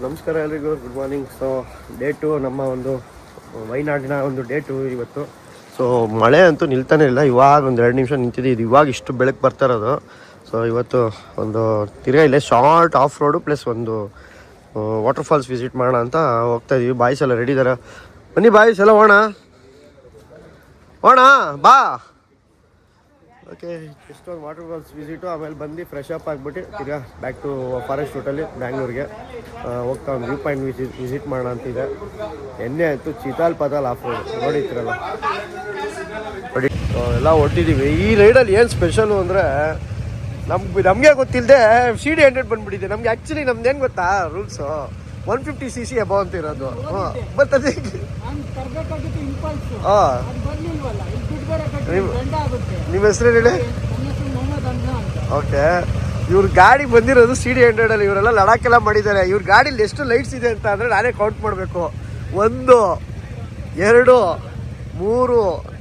ನಮಸ್ಕಾರ ಎಲ್ರಿಗೂ. Good morning so date ನಮ್ಮ ಒಂದು ವೈನಾಡಿನ ಒಂದು ಡೇಟು ಇವತ್ತು. ಸೊ ಮಳೆ ಅಂತೂ ನಿಲ್ತಾನೆ ಇಲ್ಲ. ಇವಾಗ ಒಂದು ಎರಡು ನಿಮಿಷ ನಿಂತಿದೆ. ಇದು ಇವಾಗ ಇಷ್ಟು ಬೆಳಕು ಬರ್ತಾ ಇರೋದು. ಸೊ ಇವತ್ತು ಒಂದು ತಿರ್ಗಾ ಇಲ್ಲೇ ಶಾರ್ಟ್ ಆಫ್ ರೋಡು ಪ್ಲಸ್ ಒಂದು ವಾಟರ್ ಫಾಲ್ಸ್ ವಿಸಿಟ್ ಮಾಡೋಣ ಅಂತ ಹೋಗ್ತಾ ಇದೀವಿ. ಬಾಯ್ಸ್ ರೆಡಿ ಇದ್ದಾರೆ ಬನ್ನಿ ಬಾಯ್ಸ್, ಎಲ್ಲ ಹೋಣ ಹೋಣ ಬಾ. ಓಕೆ ಎಷ್ಟೊಂದು ವಾಟರ್ ಫಾಲ್ಸ್ ವಿಸಿಟು ಆಮೇಲೆ ಬಂದು ಫ್ರೆಶ್ ಅಪ್ ಆಗಿಬಿಟ್ಟು ತಿರ್ಗಾ ಬ್ಯಾಕ್ ಟು ಫಾರೆಸ್ಟ್ ರೂಟಲ್ಲಿ ಬ್ಯಾಂಗ್ಳೂರಿಗೆ ಹೋಗ್ತಾ ಒಂದು ವ್ಯೂ ಪಾಯಿಂಟ್ ವಿಸಿಟ್ ವಿಸಿಟ್ ಮಾಡೋಣ ಅಂತಿದೆ. ಎಣ್ಣೆ ಆಯಿತು, ಚಿತಾಲ್ ಪತಾಲ್ ಆಫ್ ರೋಡ್ ನೋಡಿರ್ತೀರಲ್ಲ ನೋಡಿ ಎಲ್ಲ ಹೊಟ್ಟಿದ್ದೀವಿ ಈ ರೈಡಲ್ಲಿ ಏನು ಸ್ಪೆಷಲು ಅಂದರೆ, ನಮ್ಗೆ, ನಮಗೆ ಗೊತ್ತಿಲ್ಲದೆ ಸಿ ಡಿ ಹಂಡ್ರೆಡ್ ಬಂದುಬಿಟ್ಟಿದೆ. ನಮಗೆ ಆ್ಯಕ್ಚುಲಿ ನಮ್ದು ಏನು ಗೊತ್ತಾ rules one fifty C C above ಅಂತ ಇರೋದು ಬಟ್ ಅದೇ ನಿಮ್ಮ ಹೆಸರು ಹೇಳಿ ಓಕೆ ಇವ್ರ ಗಾಡಿ ಬಂದಿರೋದು ಸಿ ಡಿ ಹಂಡ್ರೆಡ್ ಅಲ್ಲಿ ಇವರೆಲ್ಲ ಲಡಾಖ್ ಎಲ್ಲ ಮಾಡಿದ್ದಾರೆ ಇವ್ರ ಗಾಡಿಲಿ ಎಷ್ಟು ಲೈಟ್ಸ್ ಇದೆ ಅಂತ ಅಂದ್ರೆ ನಾನೇ ಕೌಂಟ್ ಮಾಡಬೇಕು ಒಂದು ಎರಡು ಮೂರು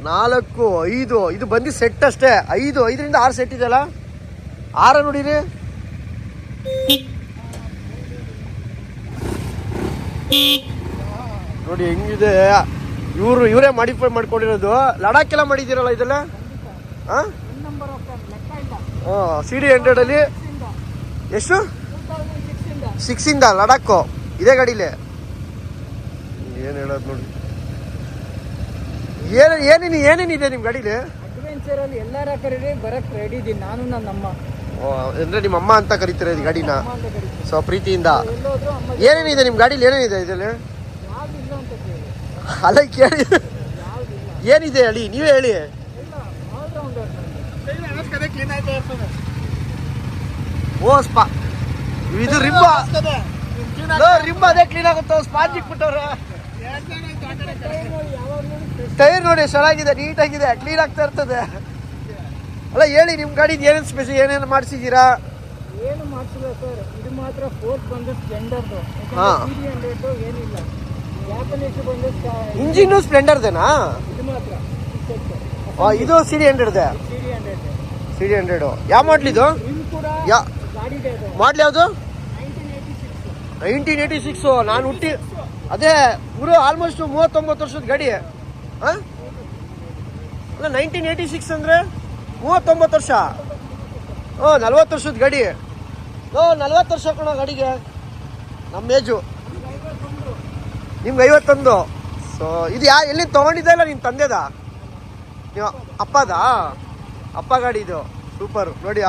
ನಾಲ್ಕು ಐದು ಇದು ಬಂದು ಸೆಟ್ ಅಷ್ಟೇ ಐದು ಐದರಿಂದ ಆರು ಸೆಟ್ ಇದೆಯಲ್ಲ ಆರ ನೋಡಿರಿ ನೋಡಿ ಹೆಂಗಿದೆ? ಇವರು ಇವರೇ ಮಾಡಿಫೈ ಮಾಡ್ಕೊಂಡಿರೋದು. ಲಡಾಖ್ ಎಲ್ಲ ಮಾಡಿದ್ದೀರಲ್ಲ ಇದೆಲ್ಲ? ಹಾಂ ಸಿ ಡಿ ಹಂಡ್ರೆಡಲ್ಲಿ ಎಷ್ಟು? ಇಂದ ಲಡಾಖು. ಇದೇ ಗಾಡಿಲಿ? ಏನು ಹೇಳೋದು ನೋಡಿ. ಏನು ಏನೇನು ಏನೇನಿದೆ ನಿಮ್ಮ ಗಾಡಿಲಿ? ಅಡ್ವೆಂಚರ್ ಅಲ್ಲಿ ಎಲ್ಲಾರ ಕರೀರಿ ಬರಕ್ ರೆಡಿ ಇದೀನಿ. ನಾನು ನನ್ನ ಅಮ್ಮ. ಓ, ಅಂದ್ರೆ ನಿಮ್ಮ ಅಮ್ಮ ಅಂತ ಕರೀತಾರೆ ಈ ಗಾಡಿನ? ಸೊ ಪ್ರೀತಿಯಿಂದ? ಏನೇನಿದೆ ನಿಮ್ಮ ಗಾಡಿಲಿ? ಏನೇನಿದೆ ಇದರಲ್ಲಿ? ಯಾವ್ದು ಇಲ್ಲ ಅಂತ ಕೇಳಿ. ಅಲ್ಲ ಕೇಳಿ. ಏನಿದೆ ಹೇಳಿ? ನೀವೇ ಹೇಳಿ. ಇಲ್ಲ ಆಲ್ರೌಂಡರ್ ಕ್ಲೀನ್ ಆಯ್ತಾ ಇರ್ತದೆ. ಓ ಸ್ಪಾ ಇದು ರಿಬ್ಬ ರಿಮ್ ಅದೇ ಕ್ಲೀನ್ ಆಗುತ್ತೋ? ಸ್ಪಾಂಜ್ ಇಟ್ಬಿಟ್ಟವ್ರೆ. ಟೈರ್ ನೋಡಿ ಚೆನ್ನಾಗಿದೆ ನೀಟಾಗಿದೆ ಕ್ಲೀನ್ ಆಗ್ತಾ ಇರ್ತದೆ. ಅಲ್ಲ ಹೇಳಿ ನಿಮ್ಮ ಗಾಡಿದು ಏನೇನು ಸ್ಪೆಷಲ್ ಏನೇನು ಮಾಡಿಸಿದ್ದೀರಾ? ಏನು ಮಾಡಿಸಿಲ್ಲ ಸರ್. ಇದು ಮಾತ್ರ ಫೋರ್ತ್ ಬಂದು ಸ್ಪ್ಲೆಂಡರ್ದು ಹಾ. ಹಂಡ್ರೆಡ್ ಏನಿಲ್ಲ. ಜಾಪನೀಸ್ ಬಂದು ಸ್ಕ- ಇಂಜಿನ್ನು ಸ್ಪ್ಲೆಂಡರ್ದೇನಾ ಇದು ಮಾತ್ರ. ಆ, ಇದು ಸಿ ಡಿ ಹಂಡ್ರೆಡ್ದೆ ಹಂಡ್ರೆಡ್ ಸಿ ಡಿ ಹಂಡ್ರೆಡು ಯಾವ ಮಾಡ್ಲ್ ಇದು? ಇದು ಕೂಡ ಯಾ ಗಾಡಿ ಅದು. ಮಾಡ್ಲ್ ಯಾವುದು? Nineteen eighty six nineteen eighty six ನಾನು ಹುಟ್ಟಿ ಅದೇ ಗುರು ಆಲ್ಮೋಸ್ಟ್ ಮೂವತ್ತೊಂಬತ್ತು ವರ್ಷದ ಗಾಡಿ. ಹಾಂ ಅಲ್ಲ ನೈನ್ಟೀನ್ ಏಯ್ಟಿ ಸಿಕ್ಸ್ ಅಂದರೆ? ಮೂವತ್ತೊಂಬತ್ತು ವರ್ಷ. ಓ, ನಲ್ವತ್ತು ವರ್ಷದ ಗಡಿ. ಓ, ನಲ್ವತ್ತು ವರ್ಷ ಕಣ ಗಡಿಗೆ. ನಮ್ಮ ಏಜು. ನಿಮ್ಗೆ ಐವತ್ತೊಂದು. ಸೊ ಇದು ಯಾ ಎಲ್ಲಿ ತೊಗೊಂಡಿದ್ದೆ ಇಲ್ಲ ನಿಮ್ಮ ತಂದೆದ? ನೀವು ಅಪ್ಪದಾ? ಅಪ್ಪ ಗಾಡಿ ಇದು. ಸೂಪರ್ ನೋಡಿ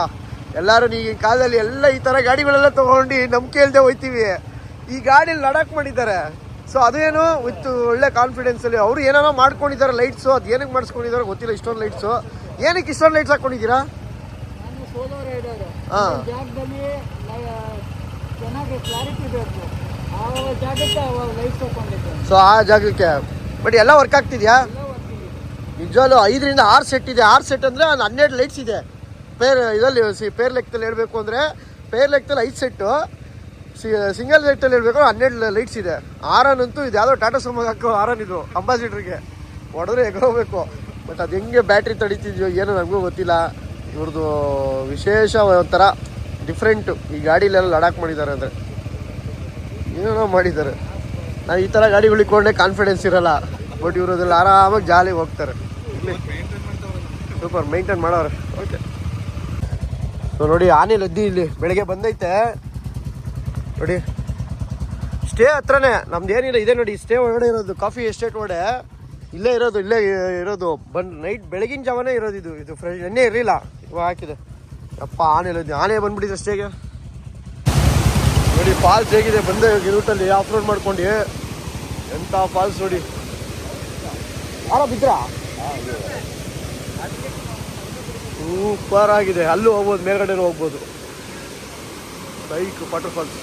ಎಲ್ಲರೂ ಈಗಿನ ಕಾಲದಲ್ಲಿ ಎಲ್ಲ ಈ ಥರ ಗಾಡಿಗಳೆಲ್ಲ ತೊಗೊಂಡು ನಂಬಿಕೆ ಇಲ್ಲದೆ ಹೋಯ್ತೀವಿ. ಈ ಗಾಡಿಲಿ ಲಡಾಕ್ ಮಾಡಿದ್ದಾರೆ. ಸೊ ಅದೇನು ವಿತ್ ಒಳ್ಳೆ ಕಾನ್ಫಿಡೆನ್ಸಲ್ಲಿ ಅವರು ಏನಾರ ಮಾಡ್ಕೊಂಡಿದ್ದಾರೆ ಲೈಟ್ಸು ಅದು ಏನಕ್ಕೆ ಮಾಡಿಸ್ಕೊಂಡಿದ್ದಾರೆ ಗೊತ್ತಿಲ್ಲ, ಇಷ್ಟೊಂದು ಲೈಟ್ಸು ಏನಕ್ಕೆ ಇಷ್ಟೊಂದು ಲೈಟ್ಸ್ ಹಾಕೊಂಡಿದ್ದೀರಾ? ನಾನು ಸೋಲೋ ರೈಡರ್ ಹಾ. ಜಾಗದಲ್ಲಿ ಚೆನ್ನಾಗಿ ಕ್ಲಾರಿಟಿ ಬೇಕು. ಆ ಜಾಗಕ್ಕೆ ಅವಾಗ ಲೈಟ್ ತಗೊಂಡಿದ್ದೆ ಸೊ ಆ ಜಾಗಕ್ಕೆ. ಬಟ್ ಎಲ್ಲ ವರ್ಕ್ ಆಗ್ತಿದ್ಯಾ? ಎಲ್ಲ ನಿಜವಾಗ್ಲೂ ಐದರಿಂದ ಆರು ಸೆಟ್ ಇದೆ. ಆರು ಸೆಟ್ ಅಂದರೆ ಒಂದು ಹನ್ನೆರಡು ಲೈಟ್ಸ್ ಇದೆ. ಪೇರ್ ಇದರಲ್ಲಿ ಸಿ ಪೇರ್ ಲೆಕ್ಕದಲ್ಲಿ ಹೇಳಬೇಕು ಅಂದರೆ ಪೇರ್ ಲೆಕ್ಕದಲ್ಲಿ ಐದು ಸೆಟ್ಟು ಸಿಂಗಲ್ ಲೈಟಲ್ಲಿ ಹೇಳಬೇಕು ಹನ್ನೆರಡು ಲೈಟ್ಸ್ ಇದೆ. ಆರನ್ ಅಂತೂ ಇದು. ಯಾವುದೋ ಟಾಟಾ ಸುಮೋ ಹಾಕೋ ಆರನ್ ಇದು ಅಂಬಾಸಿಡ್ರಿಗೆ. ಹೊಡೆದ್ರೆ ಎಗೋಬೇಕು ಬಟ್ ಅದು ಹೆಂಗೆ ಬ್ಯಾಟ್ರಿ ತಡೀತಿದ್ಯೋ ಏನೋ ನನಗೂ ಗೊತ್ತಿಲ್ಲ. ಇವ್ರದ್ದು ವಿಶೇಷ ಒಂಥರ ಡಿಫ್ರೆಂಟು ಈ ಗಾಡಿಲೆಲ್ಲ ಲಡಾಕ್ ಮಾಡಿದ್ದಾರೆ ಅಂದರೆ. ಏನೇನೋ ಮಾಡಿದ್ದಾರೆ. ನಾನು ಈ ಥರ ಗಾಡಿ ಉಳಿಕೊಂಡೆ ಕಾನ್ಫಿಡೆನ್ಸ್ ಇರಲ್ಲ. ಬಟ್ ಇವರು ಅದ್ರಲ್ಲಿ ಆರಾಮಾಗಿ ಜಾಲಿಗೆ ಹೋಗ್ತಾರೆ. ಸೂಪರ್ ಮೈಂಟೈನ್ ಮಾಡೋರು. ಓಕೆ ಸೊ ನೋಡಿ, ಆನೆ ಲದ್ದಿ ಇಲ್ಲಿ ಬೆಳಗ್ಗೆ ಬಂದೈತೆ. ನೋಡಿ ಸ್ಟೇ ಹತ್ರನೇ. ನಮ್ದು ಏನಿಲ್ಲ, ಇದೆ ನೋಡಿ ಸ್ಟೇ ಒಳಗಡೆ ಇರೋದು ಕಾಫಿ ಎಸ್ಟೇಟ್ ಒಳಗಡೆ. ಇಲ್ಲೇ ಇರೋದು ಇಲ್ಲೇ ಇರೋದು. ಬಂದು ನೈಟ್ ಬೆಳಗಿನ ಜಾವನೇ ಇರೋದು ಇದು ಇದು ಫ್ರೆಶ್ ಎಣ್ಣೆ ಇರಲಿಲ್ಲ. ಇವಾಗ ಹಾಕಿದೆ. ಅಪ್ಪ ಆನೆ ಇರೋದು ಆನೆ ಬಂದ್ಬಿಟ್ಟಿದೆ ಅಷ್ಟೇಗೆ ನೋಡಿ ಫಾಲ್ಸ್ ಹೇಗಿದೆ. ಬಂದೆ ರೂಟಲ್ಲಿ ಆಫ್ ರೋಡ್ ಮಾಡ್ಕೊಂಡು. ಎಂಥ ಫಾಲ್ಸ್ ನೋಡಿ. ಯಾರ ಬಿದ್ರಾ? ಸೂಪರ್ ಆಗಿದೆ. ಅಲ್ಲೂ ಹೋಗ್ಬೋದು ಮೇಲ್ಗಡೆ ಹೋಗ್ಬೋದು. ಬೈಕ್ ವಾಟರ್ ಫಾಲ್ಸ್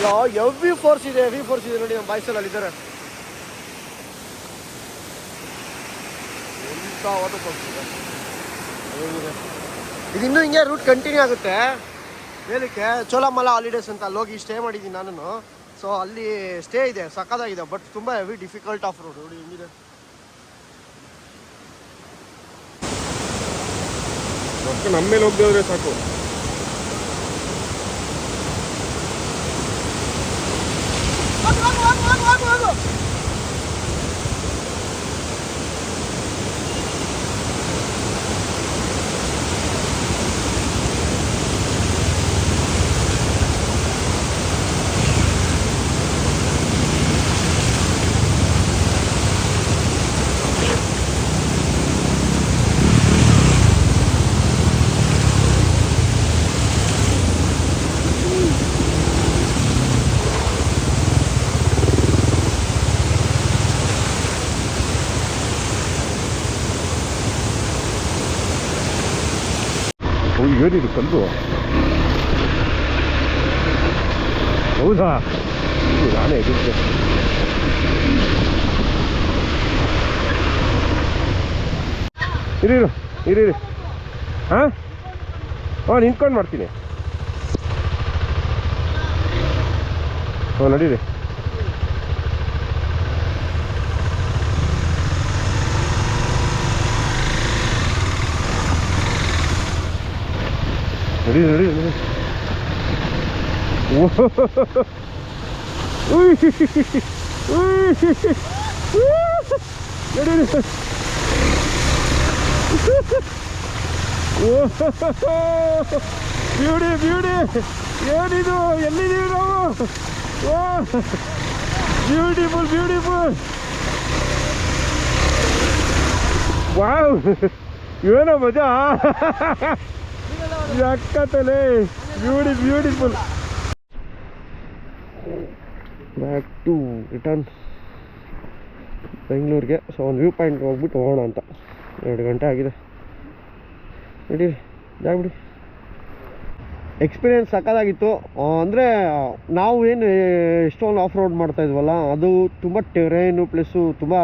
ಈಗ ವಿ ಫೋರ್ಸ್ ಇದೆ ಹೆವಿ ಫೋರ್ಸ್ ಇದೆ ನೋಡಿ, ನಮ್ಮ ಬಾಯ್ಸಲ್ಲಿ ಅಲ್ಲಿದ್ದಾರೆ ಇದೆ. ಇನ್ನೂ ಹಿಂಗೆ ರೂಟ್ ಕಂಟಿನ್ಯೂ ಆಗುತ್ತೆ. ಮೇಲಕ್ಕೆ ಚೋಲಮಲ ಹಾಲಿಡೇಸ್ ಅಂತ ಅಲ್ಲಿ ಹೋಗಿ ಸ್ಟೇ ಮಾಡಿದ್ದೀನಿ ನಾನು ಸೊ ಅಲ್ಲಿ ಸ್ಟೇ ಇದೆ ಸಕ್ಕದಾಗಿದೆ ಬಟ್ ತುಂಬ ಹೆವಿ ಡಿಫಿಕಲ್ಟ್ ಆಫ್ ರೋಡ್ ನೋಡಿ, ಹೆಂಗಿದೆ. ನಮ್ಮ ಮೇಲೆ ಹೋಗದೆ ಹೋದ್ರೆ ಸಾಕು ಓ ಏನಿದು ಕಲ್ಲು ಹೌದಾ? ನಾನೇ ಎದುರಿಸಿದೆ ಇರಿ ಇರು, ಇರಿ ಇರಿ ಹಾಂ ಹಾಂ ನಿಂತ್ಕೊಂಡು ಮಾಡ್ತೀನಿ. ಹಾಂ ನಡೀರಿ. ನಡಿ ನಡಿ ನಡಿ. Beauty beauty. ಏನಿದು? ಎಲ್ಲಿದ್ದೀವಿ ನಾವು? Beautiful beautiful. ವಾವ್. ಏನೋ ಮಜಾ. ಯಾಕತ್ತಲೆ beauty beautiful back to return ಬೆಂಗಳೂರಿಗೆ. ಸೊ ಒಂದು ವ್ಯೂ ಪಾಯಿಂಟ್ಗೆ ಹೋಗ್ಬಿಟ್ಟು ಹೋಗೋಣ ಅಂತ. ಎರಡು ಗಂಟೆ ಆಗಿದೆ. ನಡೀರಿ. ಜಾಗ್ಬಿಡಿ. ಎಕ್ಸ್ಪೀರಿಯೆನ್ಸ್ ಸಕ್ಕದಾಗಿತ್ತು ಅಂದರೆ, ನಾವು ಏನು ಎಷ್ಟೊಂದು ಆಫ್ ರೋಡ್ ಮಾಡ್ತಾ ಇದ್ವಲ್ಲ, ಅದು ತುಂಬ ಟೆರೇನು ಪ್ಲಸ್ಸು ತುಂಬ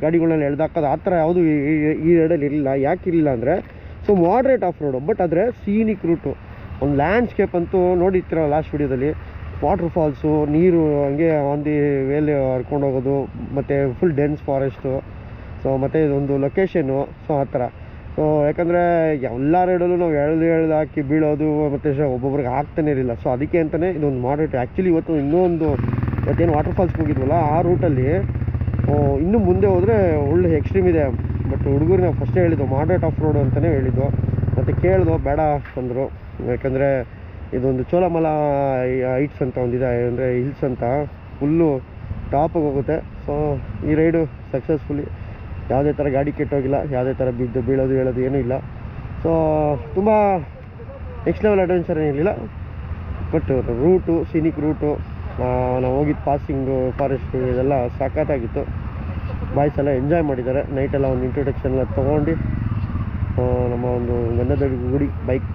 ಗಾಡಿಗಳನ್ನೆಲ್ಲ ಎಳ್ದಾಕೋದು ಆ ಥರ ಯಾವುದು ಈ- ಈ ರೈಡಲ್ಲಿ ಇರಲಿಲ್ಲ. ಯಾಕೆ ಇರಲಿಲ್ಲ ಅಂದರೆ so moderate off road but ಆದರೆ ಸೀನಿಕ್ ರೂಟು ಒಂದು ಲ್ಯಾಂಡ್ಸ್ಕೇಪ್ ಅಂತೂ ನೋಡಿರ್ತೀರ ಲಾಸ್ಟ್ ವಿಡಿಯೋದಲ್ಲಿ. ವಾಟ್ರ್ ಫಾಲ್ಸು ನೀರು ಹಂಗೆ ದಿ ವೇಲೆ ಹರ್ಕೊಂಡು ಹೋಗೋದು, ಮತ್ತು ಫುಲ್ ಡೆನ್ಸ್ ಫಾರೆಸ್ಟು ಸೊ ಮತ್ತು ಇದೊಂದು ಲೊಕೇಶನ್ನು ಸೊ ಆ ಥರ. ಸೊ ಯಾಕಂದರೆ ಎಲ್ಲ ರೇಡಲ್ಲೂ ನಾವು ಎಳ್ದು ಎಳ್ದು ಹಾಕಿ ಬೀಳೋದು, ಮತ್ತು ಒಬ್ಬೊಬ್ರಿಗೆ ಆಗ್ತಾನೆ ಇರಲಿಲ್ಲ. ಸೊ ಅದಕ್ಕೆ ಅಂತಲೇ ಇದೊಂದು ಮಾಡ್ರೇಟ್ ಆ್ಯಕ್ಚುಲಿ ಇವತ್ತು ಇನ್ನೊಂದು, ಇವತ್ತೇನು ವಾಟರ್ ಫಾಲ್ಸ್ಗೆ ಹೋಗಿದ್ವಲ್ಲ ಆ ರೂಟಲ್ಲಿ ಇನ್ನೂ ಮುಂದೆ ಹೋದರೆ ಒಳ್ಳೆ ಎಕ್ಸ್ಟ್ರೀಮ್ ಇದೆ. ಬಟ್ ಹುಡುಗರು ನಾವು ಫಸ್ಟೇ ಹೇಳಿದ್ದು ಮಾಡ್ರೇಟ್ ಆಫ್ ರೋಡ್ ಅಂತಲೇ ಹೇಳಿದ್ದು. ಮತ್ತು ಕೇಳಿದ್ವು ಬೇಡ ಅಂದರು. ಯಾಕಂದರೆ ಇದೊಂದು ಚೋಲಮಲ ಹೈಟ್ಸ್ ಅಂತ ಒಂದಿದೆ ಅಂದರೆ ಹಿಲ್ಸ್ ಅಂತ. ಫುಲ್ಲು ಟಾಪಿಗೆ ಹೋಗುತ್ತೆ. ಸೊ ಈ ರೈಡು ಸಕ್ಸಸ್ಫುಲಿ ಯಾವುದೇ ಥರ ಗಾಡಿ ಕೆಟ್ಟೋಗಿಲ್ಲ, ಯಾವುದೇ ಥರ ಬಿದ್ದು ಬೀಳೋದು, ಹೇಳೋದು ಏನೂ ಇಲ್ಲ. ಸೊ ತುಂಬ ನೆಕ್ಸ್ಟ್ ಲೆವೆಲ್ ಅಡ್ವೆಂಚರ್ ಏನಿರಲಿಲ್ಲ ಬಟ್ ರೂಟು ಸಿನಿಕ್ ರೂಟು ನಾವು ಹೋಗಿದ್ದು ಪಾಸಿಂಗು ಫಾರೆಸ್ಟು ಇದೆಲ್ಲ ಸಖತ್ತಾಗಿತ್ತು ಬಾಯ್ಸ್ ಎಲ್ಲ ಎಂಜಾಯ್ ಮಾಡಿದ್ದಾರೆ. ನೈಟೆಲ್ಲ ಒಂದು ಇಂಟ್ರೊಡಕ್ಷನ್ ಎಲ್ಲ ತೊಗೊಂಡು ನಮ್ಮ ಒಂದು ಗಂಧದ ಗುಡಿ ಬೈಕ್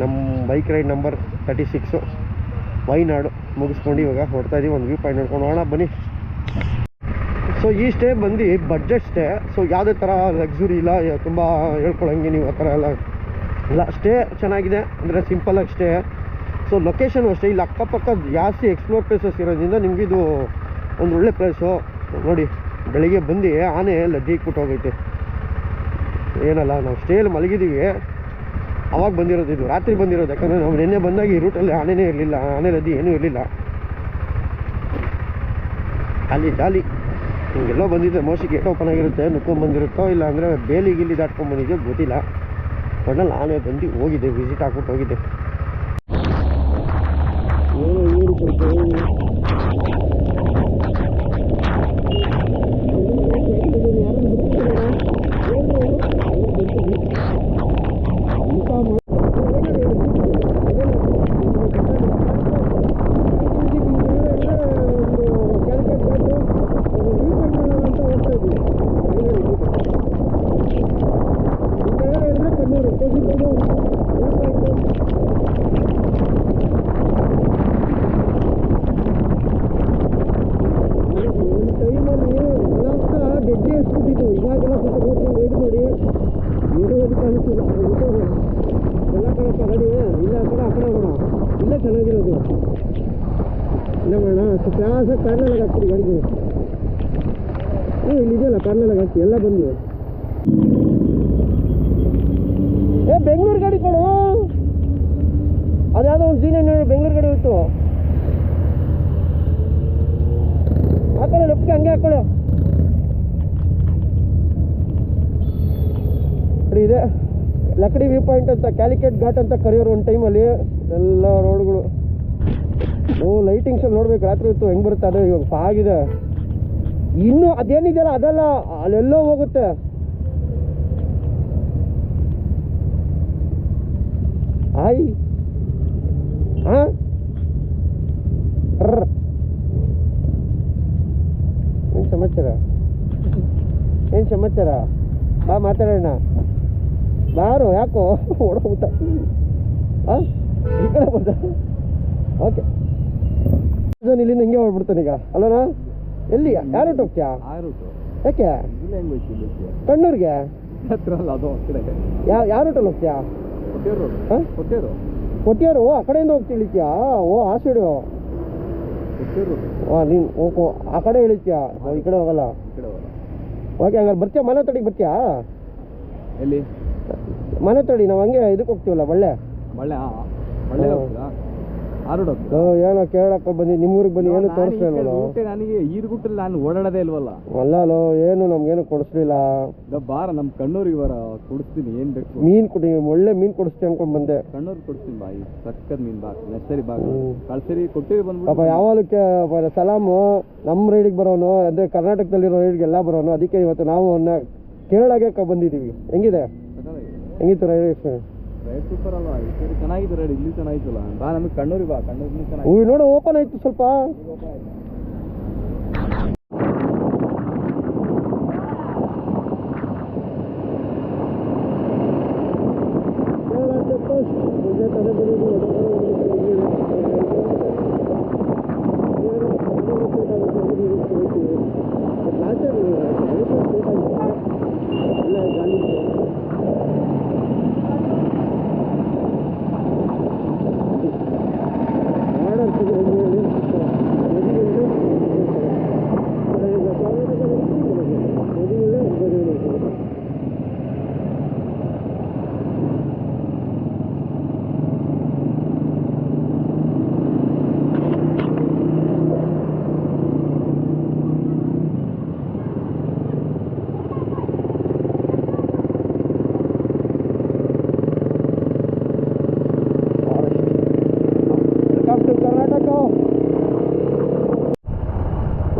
ನಮ್ಮ bike ride number thirty six Wayanad ಮುಗಿಸ್ಕೊಂಡು ಇವಾಗ ಹೊಡ್ತಾ ಇದೀವಿ, ಒಂದು ವ್ಯೂ ಪಾಯಿಂಟ್ ನೋಡ್ಕೊಂಡು ಹೋಗೋಣ, ಬನ್ನಿ. ಸೊ ಈ ಸ್ಟೇ ಬಂದು ಬಡ್ಜೆಟ್ ಸ್ಟೇ ಸೊ ಯಾವುದೇ ಥರ ಲಕ್ಸುರಿ ಇಲ್ಲ ತುಂಬ ಹೇಳ್ಕೊಳಂಗೆ ನೀವು ಆ ಥರ ಎಲ್ಲ ಇಲ್ಲ. ಸ್ಟೇ ಚೆನ್ನಾಗಿದೆ, ಅಂದರೆ ಸಿಂಪಲಾಗಿ ಸ್ಟೇ ಸೊ ಲೊಕೇಶನ್ ಅಷ್ಟೇ, ಇಲ್ಲಿ ಅಕ್ಕಪಕ್ಕ ಜಾಸ್ತಿ ಎಕ್ಸ್ಪ್ಲೋರ್ ಪ್ಲೇಸಸ್ ಇರೋದ್ರಿಂದ ನಿಮಗಿದು ಒಂದು ಒಳ್ಳೆ ಪ್ಲೇಸು ನೋಡಿ. ಬೆಳಿಗ್ಗೆ ಬಂದು ಆನೆ ಲಜ್ಜೆ ಇಕ್ಬಿಟ್ಟು ಹೋಗೈತೆ. ಏನಲ್ಲ, ನಾವು ಸ್ಟೇಲ್ ಮಲಗಿದ್ದೀವಿ ಅವಾಗ ಬಂದಿರೋದು ಇದು, ರಾತ್ರಿ ಬಂದಿರೋದು. ಯಾಕಂದರೆ ನಾವು ನಿನ್ನೆ ಬಂದಾಗ ಈ ರೂಟಲ್ಲಿ ಆನೆನೇ ಇರಲಿಲ್ಲ, ಆನೆ ಲದ್ದಿ ಏನೂ ಇರಲಿಲ್ಲ. ಅಲ್ಲಿ ಜಾಲಿ. ಹಿಂಗೆಲ್ಲೋ ಬಂದಿದ್ದೆ ಮೋಸ್ಟ್ಲಿ ಗೇಟ್ ಓಪನ್ ಆಗಿರುತ್ತೆ ನುಕ್ಕೊಂಡು ಬಂದಿರುತ್ತೋ ಇಲ್ಲ ಅಂದರೆ ಬೇಲಿ ಗಿಲ್ಲಿ ದಾಟ್ಕೊಂಡು ಬಂದಿದ್ಯೋ ಗೊತ್ತಿಲ್ಲ. ಒಟ್ನಲ್ಲಿ ಆನೆ ಬಂದು ಹೋಗಿದ್ದೆ ವಿಸಿಟ್ ಹಾಕ್ಬಿಟ್ಟು ಹೋಗಿದ್ದೆ ಇಲ್ಲಿ ಇದೆಯಲ್ಲ ಎಲ್ಲ ಬಂದು. ಏ, ಬೆಂಗಳೂರು ಗಾಡಿ ಕೊಡು. ಅದ್ಯಾವುದೋ ಒಂದು ಸೀನಿಯರ್ ಬೆಂಗಳೂರು ಗಾಡಿ ಇತ್ತು ಹಾಕೊಳ್ಳಿ ಲೆಫ್ಟ್ಗೆ ಹಂಗೆ ಹಾಕೊಳ್ಳಿ. ಇದೆ. ಲಕಡಿ ವ್ಯೂ ಪಾಯಿಂಟ್ ಅಂತ, ಕ್ಯಾಲಿಕೇಟ್ ಘಾಟ್ ಅಂತ ಕರೆಯೋರು ಒಂದು ಟೈಮಲ್ಲಿ ಎಲ್ಲ ರೋಡ್ಗಳು ಓ ಲೈಟಿಂಗ್ಸಲ್ಲಿ ನೋಡ್ಬೇಕು, ರಾತ್ರಿ ಇತ್ತು ಹೆಂಗ್ ಬರುತ್ತೆ ಅದೇ, ಇವಾಗ ಆಗಿದೆ ಇನ್ನು ಅದೇನಿದೆಯಲ್ಲ, ಅದೆಲ್ಲ ಅಲ್ಲೆಲ್ಲೋ ಹೋಗುತ್ತೆ. ಆಯ್. ಹಾ ಏನು ಸಮಾಚಾರ? ಏನು ಸಮಾಚಾರ? ಬಾ, ಮಾತಾಡೋಣ. ಬಾರು, ಯಾಕೋ ಓಡೋಗ್ಬಿಟ್ಟ. ಹಾಂ ಓಕೆ. ಇಲ್ಲಿಂದ ಹಿಂಗೆ ಈಗ. ಅಲ್ಲನಾ? ಎಲ್ಲಿ ಯಾರು ಹೋಗ್ತೀಯಾ ಆರುಟು ಯಾಕೆ? ಕಣ್ಣೂರಿಗೆ? ಹತ್ರ ಅಲ್ಲ ಅದು ಆ ಕಡೆ ಯಾ ಯಾವ ರೂಟಲ್ಲಿ ಹೋಗ್ತೀಯಾ? ಕೊಟ್ಟಿಯರು ಆ ಕಡೆಯಿಂದ ಹೋಗ್ತಿ ಇಳಿತೀಯಾ ಓ ಆ ಸೈಡು ಹಾಂ ನೀನು ಓಕೋ ಆ ಕಡೆ ಇಳಿತೀಯಾ ಈ ಕಡೆ ಹೋಗಲ್ಲ. ಓಕೆ ಹಂಗಾರೆ ಬರ್ತೀಯಾ? ಮನೆ ತಡಿಗೆ ಬರ್ತೀಯಾ? ಎಲ್ಲಿ? ಮನೆ ತಡಿ ನಾವು ಹಂಗೆ ಇದಕ್ಕೆ ಹೋಗ್ತೀವಲ್ಲ ಒಳ್ಳೆ ಮಳ್ಳೆ ಏನೋ ಕೇಳಕ್ಕೆ ಬಂದು ನಿಮ್ಮೂರಿಗೆ ಬಂದು ಏನು ತೋರಿಸ್ತಾ ಇಲ್ವಲ್ಲ ನನಗೆ ಈ ರೂಟಲ್ಲಿ ನಾನು ಓಡಾಡೋದೇ ಇಲ್ವಲ್ಲ? ಅಲ್ಲ ಏನು ನಮ್ಗೇನು ಕೊಡಿಸ್ಲಿಲ್ಲ. ಬಾರ ನಮ್ಮ ಕಣ್ಣೂರಿಗೆ ಬರ ಕೊಡಿಸ್ತೀನಿ ಏನ್ ಬೇಕು? ಮೀನು ಕೊಡಿ ಒಳ್ಳೆ ಮೀನು ಕೊಡಿಸ್ತೀನಿ ಅನ್ಕೊಂಡು ಬಂದೆ. ಕಣ್ಣೂರಿಗೆ ಕೊಡ್ತೀನಿ ಬಾಯಿ ಈ ಸಕ್ಕತ್ ಮೀನ್ ಬಾ ನೆಸರಿ ಬಾ. ಕಳ್ಸರಿ ಕೊಟ್ಟಿರಿ ಪಾಪ ಬಂದ್ಬಿಟ್ಟು ಯಾವಾಗಲೂ ಸಲಾಮು ನಮ್ಮ ರೈಡಿಗೆ ಬರೋನು ಅಂದರೆ ಕರ್ನಾಟಕದಲ್ಲಿರೋ ರೈಡ್ಗೆಲ್ಲ ಬರೋನು ಅದಕ್ಕೆ ಇವತ್ತು ನಾವು ಅವನ್ನ ಕೇರಳಗೆ ಬಂದಿದ್ದೀವಿ. ಹೆಂಗಿದೆ? ಹೆಂಗಿತ್ತು ರೈಡ್ ಎಕ್ಸ್ಪೀರಿಯನ್ಸ್ ರೈಟ್ ಸೂಪರ್ ಅಲ್ವಾ? ಈ ಸರಿ ಚೆನ್ನಾಗಿದೆ ರೈಡ್ ಇಲ್ಲಿ ಚೆನ್ನಾಗಿತ್ತಲ್ಲ? ಬಾ ನಮಗೆ ಕಣ್ಣೂರಿ ಬಾ ಕಣ್ಣೂರಿ ಚೆನ್ನಾಗಿ ನೋಡು ಓಪನ್ ಆಯ್ತು ಸ್ವಲ್ಪ.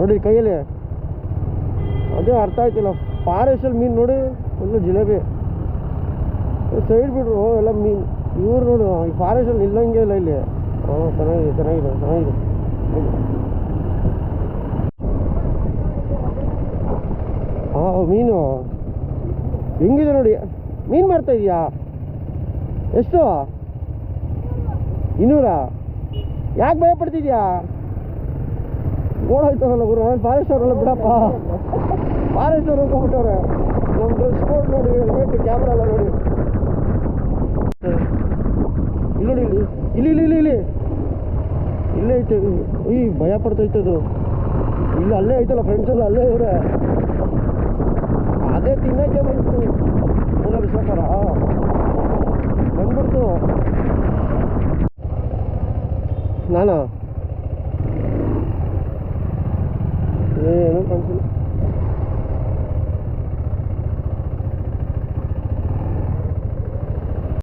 ನೋಡಿ ಕೈಯಲ್ಲಿ. ಅದೇ ಅರ್ಥ ಆಯ್ತಿಲ್ಲ. ಫಾರೆಸ್ಟಲ್ಲಿ ಮೀನು ನೋಡಿ, ಫುಲ್ಲು ಜಿಲೇಬಿ. ಸೈಡ್ ಬಿಡ್ರು ಎಲ್ಲ ಮೀನು. ಇವ್ರು ನೋಡು, ಈ ಫಾರೆಸ್ಟಲ್ಲಿ ನಿಲ್ಲಂಗೆ ಇಲ್ಲ ಇಲ್ಲಿ. ಹಾಂ ಚೆನ್ನಾಗಿದೆ ಚೆನ್ನಾಗಿದೆ ಚೆನ್ನಾಗಿದೆ. ಹಾಂ, ಮೀನು. ಹೆಂಗಿದೆ ನೋಡಿ? ಮೀನು ಮಾಡ್ತಾ ಇದೀಯಾ? ಎಷ್ಟು? ಇನ್ನೂರ? ಯಾಕೆ ಭಯ ಪಡ್ತಿದ್ಯಾ? ಓಡೋಯ್ತಾರಲ್ಲ ಗುರು? ಫಾರೆಸ್ಟ್ ಅಲ್ಲಿ ಬಿಡಪ್ಪ. ಫಾರೆಸ್ಟ್ ಅವ್ರು ಹೋಗ್ಬಿಟ್ಟವ್ರೆ. ನಮ್ಮ ಡ್ರೆಸ್ ಕೋಡ್ ನೋಡಿ ಹೆಲ್ಮೆಟ್ ಕ್ಯಾಮ್ರಾ ಎಲ್ಲ ನೋಡಿ. ಇಲ್ಲಿ ನೋಡಿ, ಇಲ್ಲಿ. ಇಲ್ಲಿ ಇಲ್ಲಿ ಇಲ್ಲಿ, ಇಲ್ಲೇ. ಐತೆ. ಈ ಭಯ ಪಡ್ತೈತೆ ಅದು. ಇಲ್ಲ ಅಲ್ಲೇ ಐತಲ್ಲ ಫ್ರೆಂಡ್ಸ್ ಎಲ್ಲ, ಅಲ್ಲೇ ಇವ್ರೆ. ಅದೇ ತಿನ್ನಕ್ಕೆ ಬಂತು. ನೋಡೋದು ಸಾಕಾರ ಬಂದ್ಬಿಡ್ತು. ನಾನಾ? Eh, no.